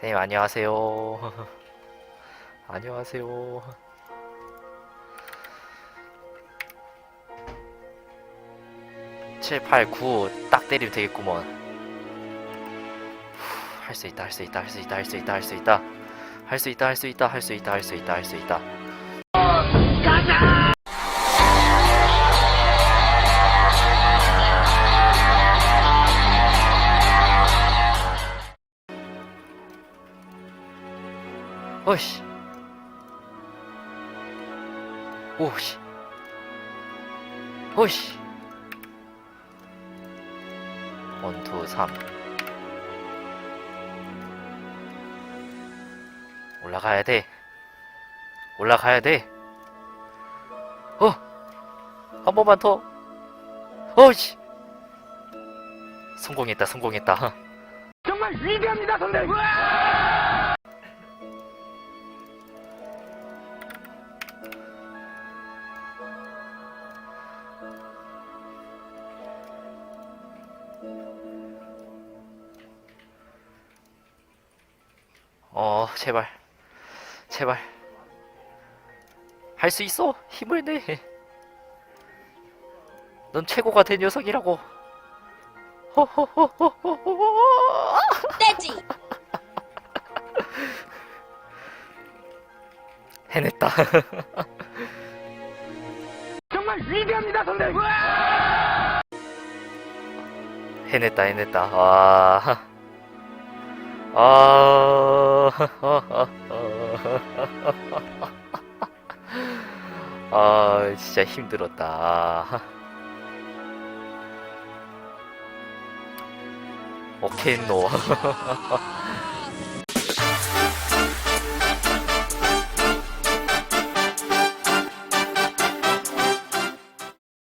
선생님 안녕하세요. 안녕하세요. 칠, 팔, 구 딱 때리면 되겠구먼. 할 수 있다, 할 수 있다, 할 수 있다, 할 수 있다, 할 수 있다. 할 수 있다, 할 수 있다, 할 수 있다, 할 수 있다, 할 수 있다. 어이씨. 오씨. 오씨. 원, 투, 삼. 올라가야 돼. 올라가야 돼. 어! 한 번만 더. 어이씨. 성공했다, 성공했다. 정말 위대합니다, 선생님. 어, 제발. 제발. 할 수 있어. 힘을 내. 넌 최고가 된 녀석이라고. 호호호호호호호. 떼지. 해냈다. 정말 위대합니다, 선생님. 해냈다, 해냈다. 와. 아. 아, 진짜 힘들었다. 오케이, 노.